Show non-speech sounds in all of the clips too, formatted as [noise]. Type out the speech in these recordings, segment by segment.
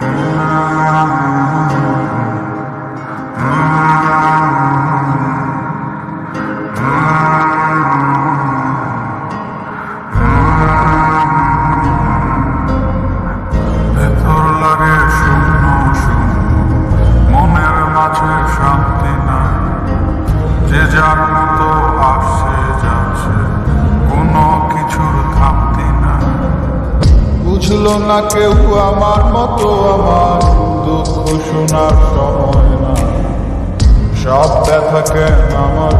Mm-hmm. [laughs] না কেউ আমার মতো, আমার দুঃখ শোনার সময় না। সব ব্যথা কেন আমার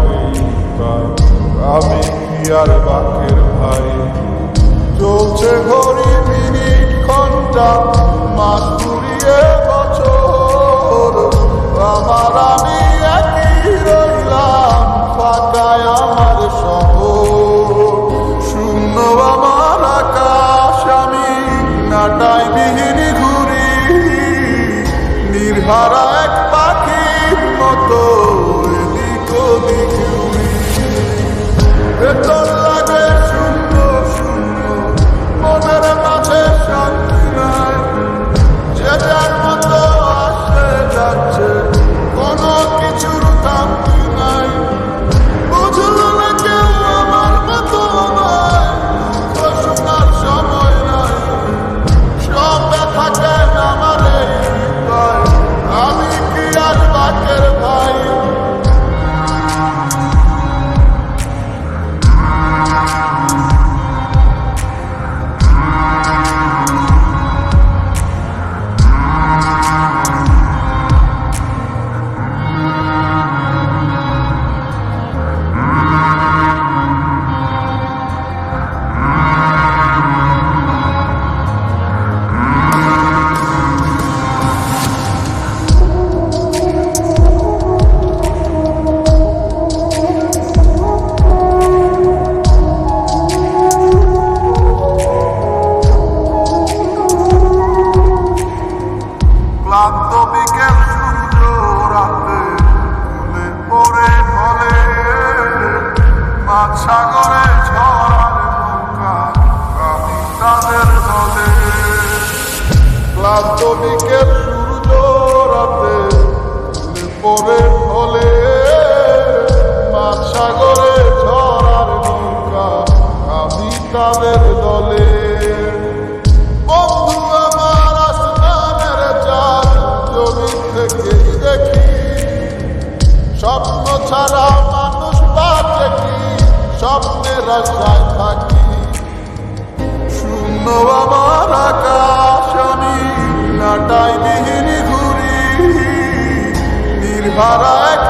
আমি কি আর বাকের ভাই? Esto প্রাথমিকের সূর্য রাতে পরে ঢলে। সাগরে ঝরার নৌকা আমি তাদের দলে। থেকে দেখি। স্বপ্ন ছাড়া মানুষ বাঁচে কি? স্বপ্নের আশায় থাকি। শূন্য আমার আকাশ। ভরা এক